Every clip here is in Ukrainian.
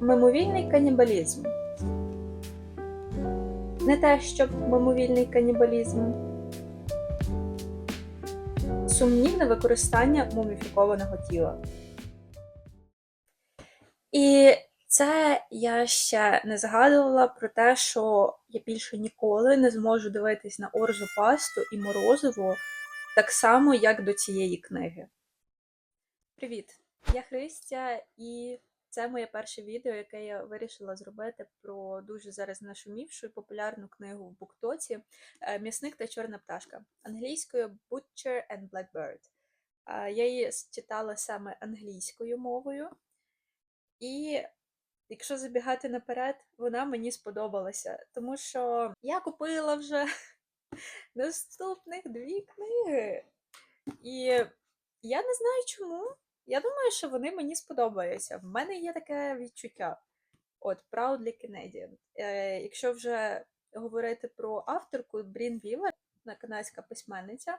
Мимовільний канібалізм. Не те, щоб мимовільний канібалізм. Сумнівне використання муміфікованого тіла. І це я ще не згадувала про те, що я більше ніколи не зможу дивитись на орзу пасту і морозиво так само, як до цієї книги. Привіт! Я Христя, і це моє перше відео, яке я вирішила зробити про дуже зараз нашумівшу і популярну книгу в Буктоці е, М'ясник та чорна пташка англійською Butcher and Blackbird. Е, Я її читала саме англійською мовою, і якщо забігати наперед, вона мені сподобалася, тому що я купила вже наступних дві книги. І я не знаю чому. Я думаю, що вони мені сподобаються. В мене є таке відчуття. От, Proudly Canadian. Е, якщо вже говорити про авторку Брін вона канадська письменниця,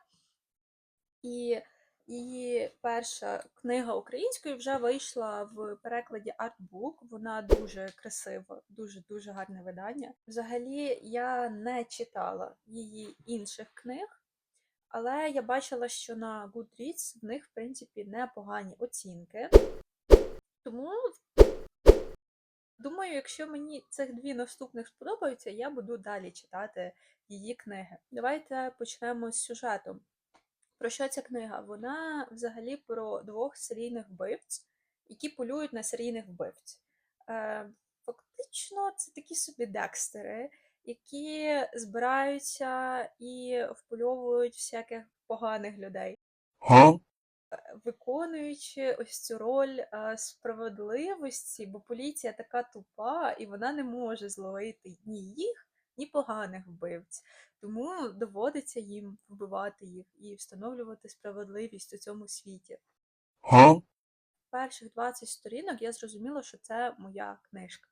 і її перша книга українською вже вийшла в перекладі Artbook. Вона дуже красива, дуже дуже гарне видання. Взагалі, я не читала її інших книг. Але я бачила, що на Goodreads в них, в принципі, непогані оцінки. Тому, думаю, якщо мені цих дві наступних сподобаються, я буду далі читати її книги. Давайте почнемо з сюжету. Про що ця книга? Вона взагалі про двох серійних вбивць, які полюють на серійних вбивць. Е, фактично, це такі собі декстери, які збираються і впольовують всяких поганих людей, Huh? виконуючи ось цю роль е, справедливості, бо поліція така тупа, і вона не може зловити ні їх, ні поганих вбивць. Тому доводиться їм вбивати їх і встановлювати справедливість у цьому світі. Huh? Перших 20 сторінок я зрозуміла, що це моя книжка.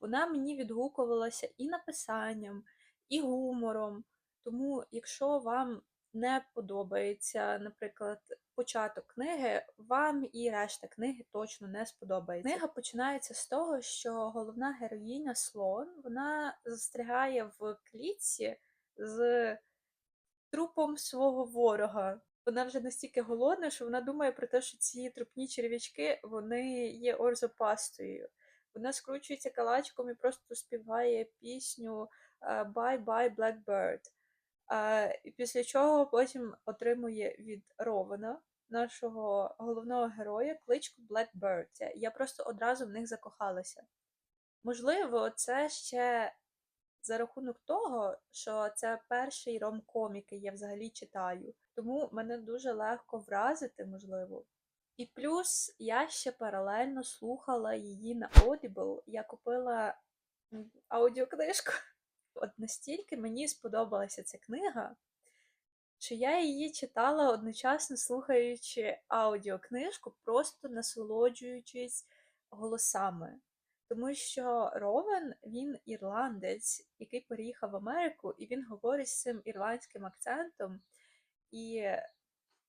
Вона мені відгукувалася і написанням, і гумором. Тому, якщо вам не подобається, наприклад, початок книги, вам і решта книги точно не сподобається. Книга починається з того, що головна героїня Слон вона застрягає в клітці з трупом свого ворога. Вона вже настільки голодна, що вона думає про те, що ці трупні черв'ячки вони є орзопастою. Вона скручується калачком і просто співає пісню е, Bye Bye Blackbird. Е, І після чого потім отримує від Рована, нашого головного героя, кличку Blackbird. Я просто одразу в них закохалася. Можливо, це ще за рахунок того, що це перший ромком, який я взагалі читаю. Тому мене дуже легко вразити, можливо. І плюс я ще паралельно слухала її на Audible. Я купила аудіокнижку. От настільки мені сподобалася ця книга, що я її читала одночасно слухаючи аудіокнижку, просто насолоджуючись голосами. Тому що Ровен він ірландець, який переїхав в Америку, і він говорить з цим ірландським акцентом. І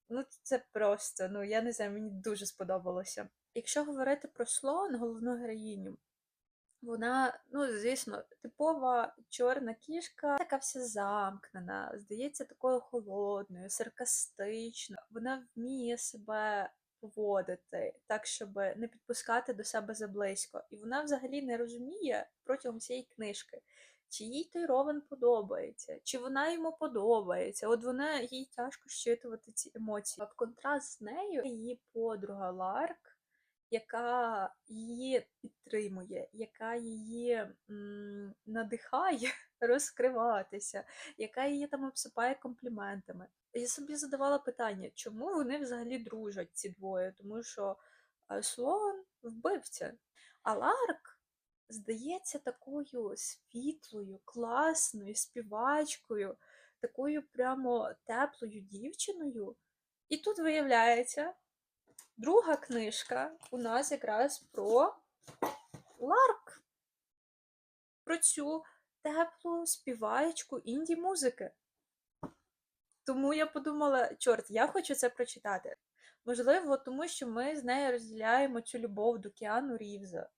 ну, це просто, ну я не знаю, мені дуже сподобалося. Якщо говорити про слон, головну героїню, вона, ну, звісно, типова чорна кішка, така вся замкнена, здається, такою холодною, саркастичною. Вона вміє себе поводити так, щоб не підпускати до себе заблизько. І вона взагалі не розуміє протягом цієї книжки, чи їй той Ровен подобається, чи вона йому подобається. От вона їй тяжко щитувати ці емоції. А в контраст з нею її подруга Ларк, яка її підтримує, яка її м, надихає розкриватися, яка її там обсипає компліментами. Я собі задавала питання, чому вони взагалі дружать, ці двоє? Тому що е, Слон вбивця, а Ларк здається такою світлою, класною співачкою, такою прямо теплою дівчиною. І тут виявляється, друга книжка у нас якраз про Ларк, про цю теплу співачку інді-музики. Тому я подумала, чорт, я хочу це прочитати. Можливо, тому що ми з нею розділяємо цю любов до Кіану Рівза.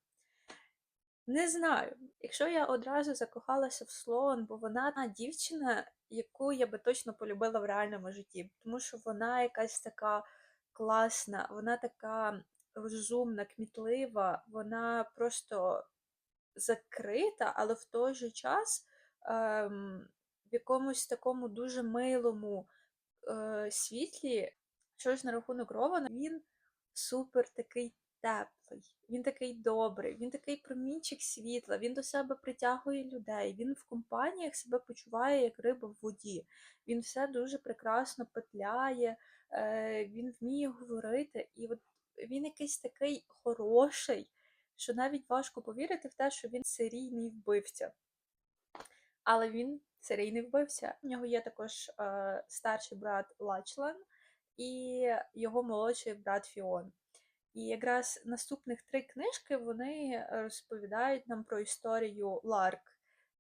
Не знаю. Якщо я одразу закохалася в Слоан, бо вона та дівчина, яку я би точно полюбила в реальному житті, тому що вона якась така класна, вона така розумна, кмітлива, вона просто закрита, але в той же час ем, в якомусь такому дуже милому е, світлі. Що ж на рахунок Рована, він супер такий теплий, він такий добрий, він такий промінчик світла, він до себе притягує людей, він в компаніях себе почуває як риба в воді. Він все дуже прекрасно петляє, е, він вміє говорити, і от він якийсь такий хороший, що навіть важко повірити в те, що він серійний вбивця. Але він серійний вбивця. У нього є також е, старший брат Лачлан і його молодший брат Фіон. І якраз наступних три книжки вони розповідають нам про історію Ларк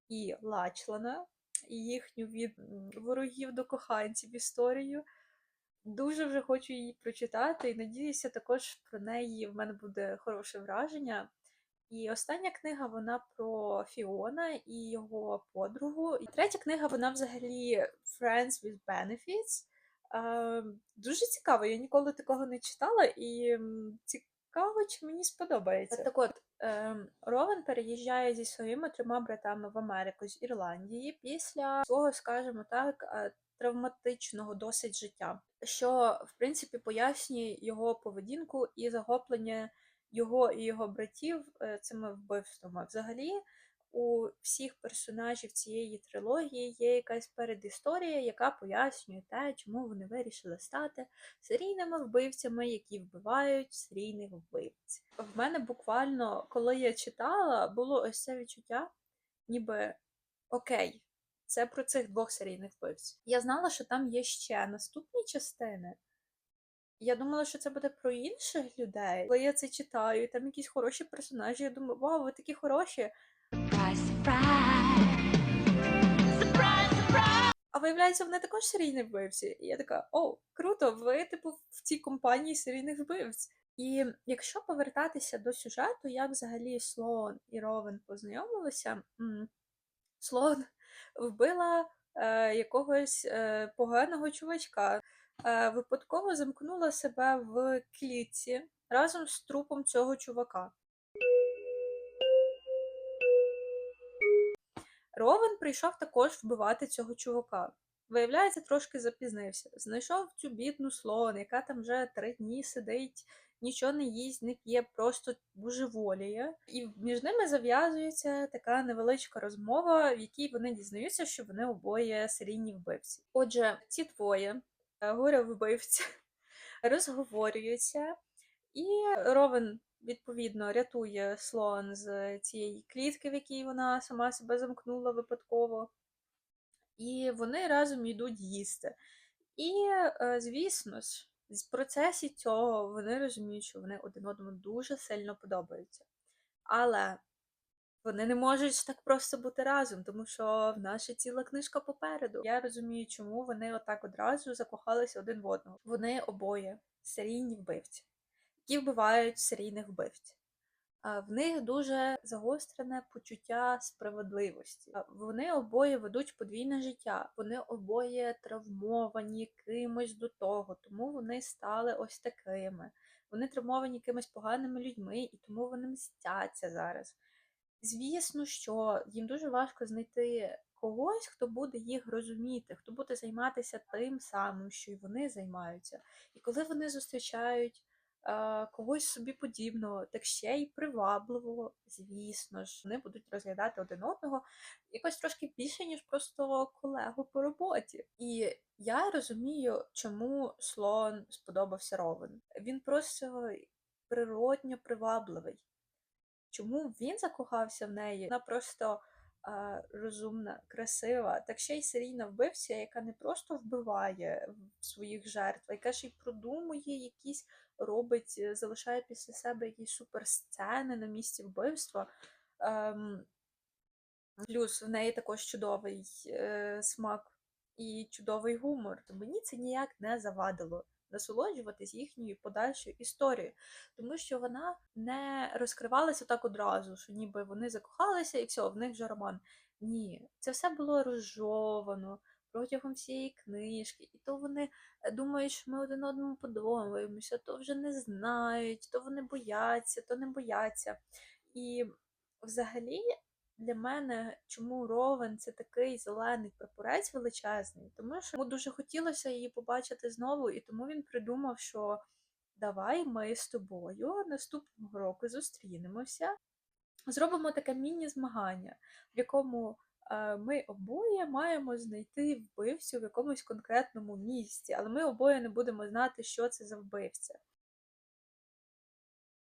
і Лачлана, і їхню від ворогів до коханців історію. Дуже вже хочу її прочитати, і надіюся, також про неї в мене буде хороше враження. І остання книга вона про Фіона і його подругу. І третя книга вона взагалі Friends with Benefits. Е, дуже цікаво, я ніколи такого не читала, і цікаво, чи мені сподобається. Так от, ем, Ровен переїжджає зі своїми трьома братами в Америку з Ірландії після свого, скажімо так, е, травматичного досить життя, що в принципі пояснює його поведінку і захоплення його і його братів е, цими вбивствами. Взагалі, у всіх персонажів цієї трилогії є якась передісторія, яка пояснює те, чому вони вирішили стати серійними вбивцями, які вбивають серійних вбивць. В мене буквально, коли я читала, було ось це відчуття, ніби окей, це про цих двох серійних вбивць. Я знала, що там є ще наступні частини. Я думала, що це буде про інших людей. Коли я це читаю, і там якісь хороші персонажі, я думаю, вау, ви такі хороші. А виявляється, вони також серійні вбивці. І я така, о, круто, ви, типу, в цій компанії серійних вбивць. І якщо повертатися до сюжету, як взагалі Слоун і Ровен познайомилися, Слоун вбила е, якогось е, поганого чувачка, е, випадково замкнула себе в клітці разом з трупом цього чувака. Ровен прийшов також вбивати цього чувака. Виявляється, трошки запізнився. Знайшов цю бідну слон, яка там вже три дні сидить, нічого не їсть, не п'є, просто божеволіє. І між ними зав'язується така невеличка розмова, в якій вони дізнаються, що вони обоє серійні вбивці. Отже, ці двоє горе вбивці розговорюються, і Ровен відповідно рятує слон з цієї клітки, в якій вона сама себе замкнула випадково. І вони разом йдуть їсти. І, е, звісно ж, в процесі цього вони розуміють, що вони один одному дуже сильно подобаються. Але вони не можуть так просто бути разом, тому що в нас ціла книжка попереду. Я розумію, чому вони отак одразу закохалися один в одного. Вони обоє серійні вбивці, які вбивають серійних вбивців. В них дуже загострене почуття справедливості. Вони обоє ведуть подвійне життя, вони обоє травмовані кимось до того, тому вони стали ось такими. Вони травмовані кимось поганими людьми, і тому вони мстяться зараз. Звісно, що їм дуже важко знайти когось, хто буде їх розуміти, хто буде займатися тим самим, що й вони займаються. І коли вони зустрічають когось собі подібного, так ще й привабливого, звісно ж, вони будуть розглядати один одного якось трошки більше, ніж просто колегу по роботі. І я розумію, чому слон сподобався Ровен. Він просто природньо привабливий. Чому він закохався в неї? Вона просто розумна, красива, так ще й серійна вбивця, яка не просто вбиває своїх жертв, яка ще й продумує якісь, робить, е, залишає після себе якісь суперсцени на місці вбивства. Ем, плюс в неї також чудовий е, смак і чудовий гумор. Мені це ніяк не завадило. Насолоджуватись їхньою подальшою історією, тому що вона не розкривалася так одразу, що ніби вони закохалися і все, в них вже роман. Ні, це все було розжовано протягом всієї книжки, і то вони е, думають, що ми один одному подобаємося, то вже не знають, то вони бояться, то не бояться. І взагалі для мене, чому Ровен це такий зелений прапорець величезний, тому що йому дуже хотілося її побачити знову, і тому він придумав, що давай ми з тобою наступного року зустрінемося, зробимо таке міні-змагання, в якому е, ми обоє маємо знайти вбивцю в якомусь конкретному місці, але ми обоє не будемо знати, що це за вбивця.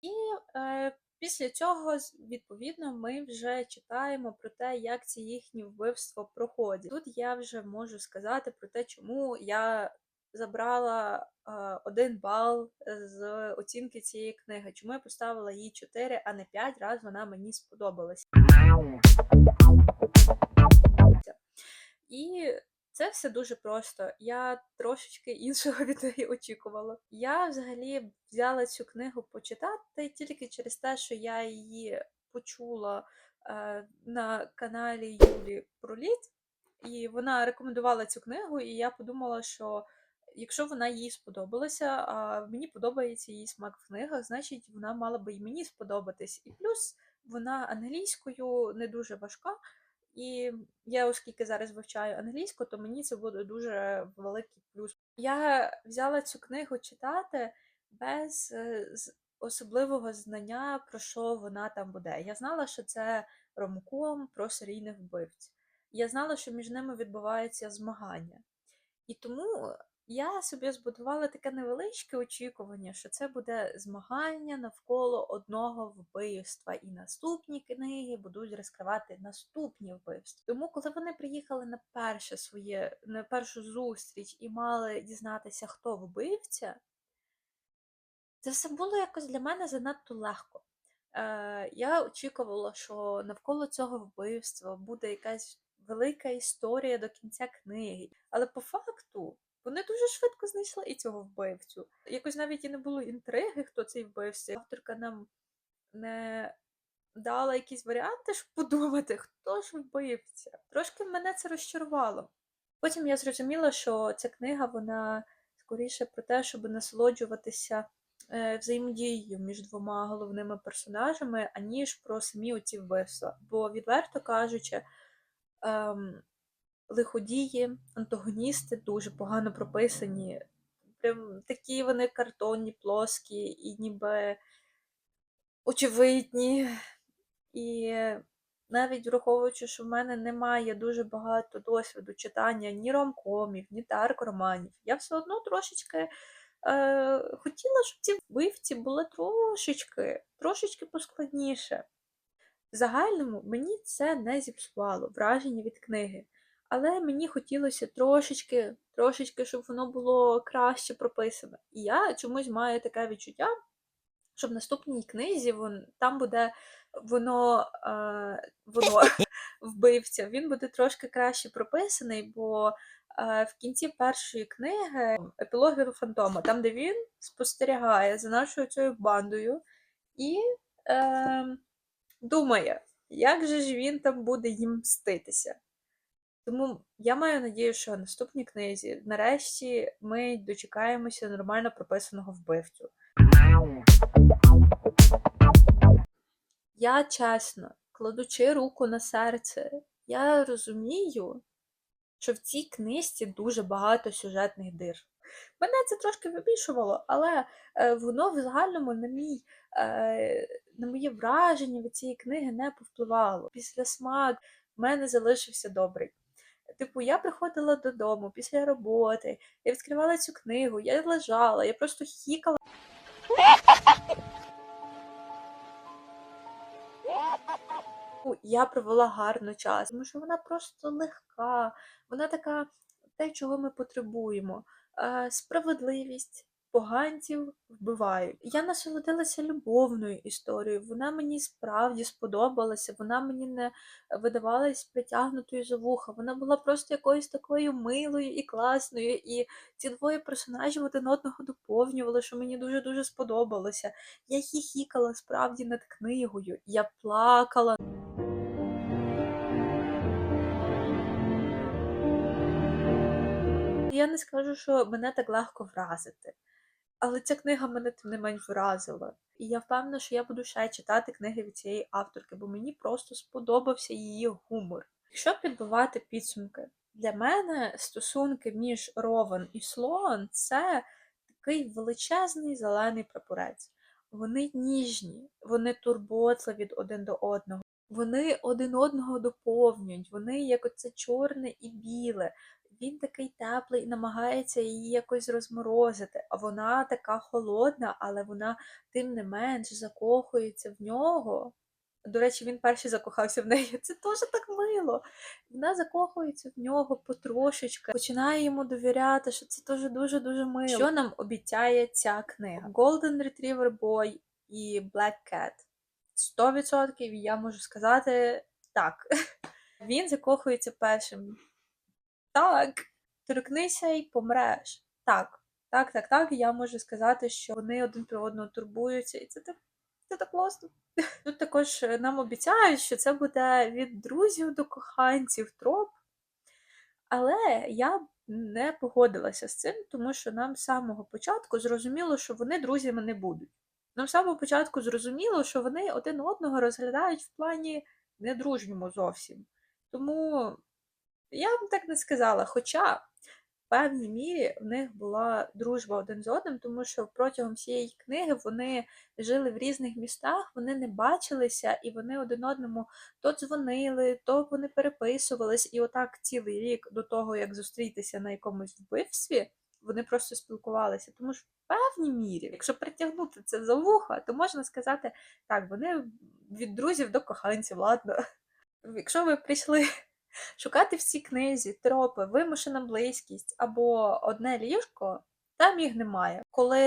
І е, після цього, відповідно, ми вже читаємо про те, як ці їхні вбивства проходять. Тут я вже можу сказати про те, чому я забрала е, один бал з оцінки цієї книги, чому я поставила їй 4, а не 5 раз вона мені сподобалася. І це все дуже просто. Я трошечки іншого від неї очікувала. Я взагалі взяла цю книгу почитати тільки через те, що я її почула е, на каналі Юлі Проліт, і вона рекомендувала цю книгу, і я подумала, що якщо вона їй сподобалася, а мені подобається її смак в книгах, значить вона мала би і мені сподобатись. І плюс вона англійською не дуже важка. І я, оскільки зараз вивчаю англійську, то мені це буде дуже великий плюс. Я взяла цю книгу читати без е, особливого знання, про що вона там буде. Я знала, що це ромком про серійних вбивць. Я знала, що між ними відбуваються змагання. І тому я собі збудувала таке невеличке очікування, що це буде змагання навколо одного вбивства, і наступні книги будуть розкривати наступні вбивства. Тому, коли вони приїхали на перше своє, на першу зустріч і мали дізнатися, хто вбивця, це все було якось для мене занадто легко. Е, я очікувала, що навколо цього вбивства буде якась велика історія до кінця книги. Але по факту вони дуже швидко знайшли і цього вбивцю. Якось навіть і не було інтриги, хто цей вбивця. Авторка нам не дала якісь варіанти, щоб подумати, хто ж вбивця. Трошки мене це розчарувало. Потім я зрозуміла, що ця книга вона скоріше про те, щоб насолоджуватися е, взаємодією між двома головними персонажами, аніж про самі оці вбивства. Бо, відверто кажучи, ем, лиходії, антагоністи дуже погано прописані. Прям такі вони картонні, плоскі і ніби очевидні. І навіть враховуючи, що в мене немає дуже багато досвіду читання ні ромкомів, ні дарк романів, я все одно трошечки е, хотіла, щоб ці вбивці були трошечки, трошечки поскладніше. В загальному мені це не зіпсувало враження від книги, але мені хотілося трошечки, трошечки, щоб воно було краще прописане. І я чомусь маю таке відчуття, що в наступній книзі вон, там буде воно, е, воно вбивця, він буде трошки краще прописаний, бо е, в кінці першої книги епілоги до фантома, там, де він спостерігає за нашою цією бандою і е, думає, як же ж він там буде їм мститися. Тому я маю надію, що в наступній книзі нарешті ми дочекаємося нормально прописаного вбивцю. Я чесно, кладучи руку на серце, я розумію, що в цій книжці дуже багато сюжетних дир. Мене це трошки вибішувало, але е, воно в загальному на мій, е, на моє враження від цієї книги не повпливало. Після смак в мене залишився добрий. Типу, я приходила додому після роботи, я відкривала цю книгу, я лежала, я просто хікала. Я провела гарно час, тому що вона просто легка, вона така те, чого ми потребуємо. Е, Справедливість, поганців вбивають. Я насолодилася любовною історією. Вона мені справді сподобалася. Вона мені не видавалась притягнутою за вуха. Вона була просто якоюсь такою милою і класною. І ці двоє персонажів один одного доповнювали, що мені дуже дуже сподобалося. Я хіхікала справді над книгою. Я плакала. Я не скажу, що мене так легко вразити. Але ця книга мене тим не менш вразила. І я впевнена, що я буду ще читати книги від цієї авторки, бо мені просто сподобався її гумор. Якщо підбивати підсумки, для мене стосунки між Ровен і Слоан це такий величезний зелений прапорець. Вони ніжні, вони турботливі один до одного. Вони один одного доповнюють, вони як оце чорне і біле. Він такий теплий і намагається її якось розморозити, а вона така холодна, але вона тим не менш закохується в нього. До речі, він перший закохався в неї. Це теж так мило. Вона закохується в нього потрошечки, починає йому довіряти, що це теж дуже-дуже мило. Що нам обіцяє ця книга? Golden Retriever Boy і Black Cat. 100% я можу сказати так. Він закохується першим. Так, торкнися і помреш. Так, так, так, так. Я можу сказати, що вони один про одного турбуються, і це так, це так класно. Тут також е, нам обіцяють, що це буде від друзів до коханців троп. Але я не погодилася з цим, тому що нам з самого початку зрозуміло, що вони друзями не будуть. Нам з самого початку зрозуміло, що вони один одного розглядають в плані недружньому зовсім. Тому я б так не сказала. Хоча в певній мірі в них була дружба один з одним, тому що протягом всієї книги вони жили в різних містах, вони не бачилися, і вони один одному то дзвонили, то вони переписувались, і отак цілий рік до того, як зустрітися на якомусь вбивстві, вони просто спілкувалися. Тому що в певній мірі, якщо притягнути це за вуха, то можна сказати, так, вони від друзів до коханців, ладно. Якщо ви прийшли шукати в цій книзі тропи, вимушена близькість або одне ліжко, там їх немає. Коли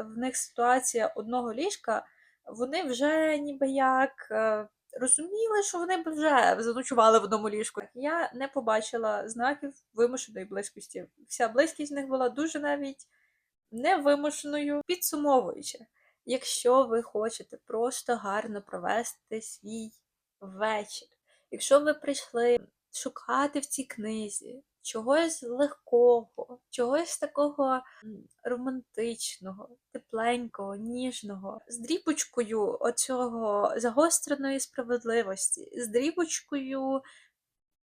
в них ситуація одного ліжка, вони вже ніби як е, розуміли, що вони б вже заночували в одному ліжку. Я не побачила знаків вимушеної близькості. Вся близькість в них була дуже навіть невимушеною. Підсумовуючи, якщо ви хочете просто гарно провести свій вечір, якщо ви прийшли шукати в цій книзі чогось легкого, чогось такого романтичного, тепленького, ніжного, з дрібочкою оцього загостреної справедливості, з дрібочкою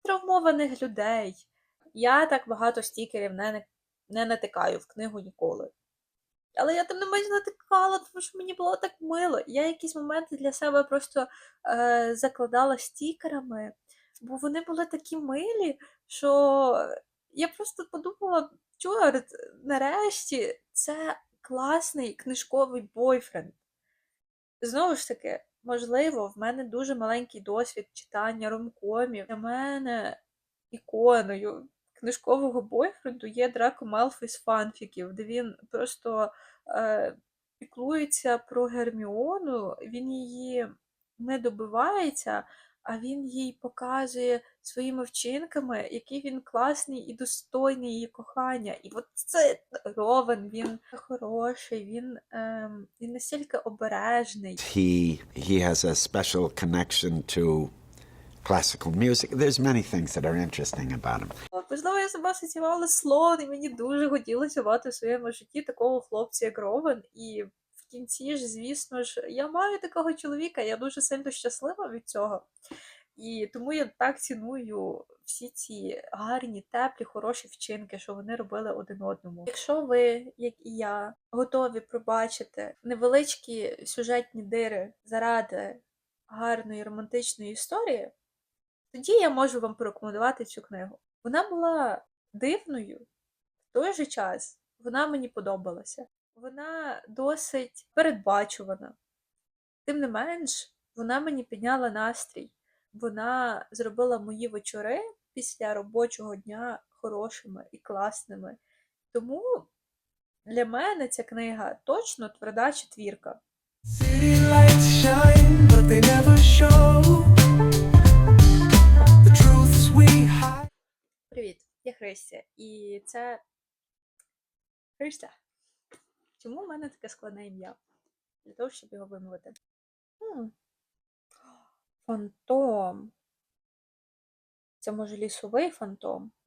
травмованих людей. Я так багато стікерів не, не- натикаю в книгу ніколи. Але я там не менш натикала, тому що мені було так мило. Я якісь моменти для себе просто е, закладала стікерами, бо вони були такі милі, що я просто подумала, чорт, нарешті це класний книжковий бойфренд. Знову ж таки, можливо, в мене дуже маленький досвід читання ромкомів. Для мене іконою книжкового бойфренду є Драко Малфой з фанфіків, де він просто е, піклується про Герміону, він її не добивається, а він їй показує своїми вчинками, який він класний і достойний її кохання. І от це Ровен, він хороший, він, ем, він настільки обережний. he he has a special connection to classical music. There's many things that are interesting about him. Можливо, я себе асоціювала слон, і мені дуже хотілося мати в своєму житті такого хлопця, як Ровен. І кінці ж, звісно ж, я маю такого чоловіка, я дуже сильно щаслива від цього. І тому я так ціную всі ці гарні, теплі, хороші вчинки, що вони робили один одному. Якщо ви, як і я, готові пробачити невеличкі сюжетні дири заради гарної романтичної історії, тоді я можу вам порекомендувати цю книгу. Вона була дивною, в той же час вона мені подобалася. Вона досить передбачувана. Тим не менш, вона мені підняла настрій. Вона зробила мої вечори після робочого дня хорошими і класними. Тому для мене ця книга точно тверда четвірка. Привіт, я Христя, і це Христя. Чому в мене таке складне ім'я? Для того, щоб його вимовити. М. Фантом. Це може лісовий фантом?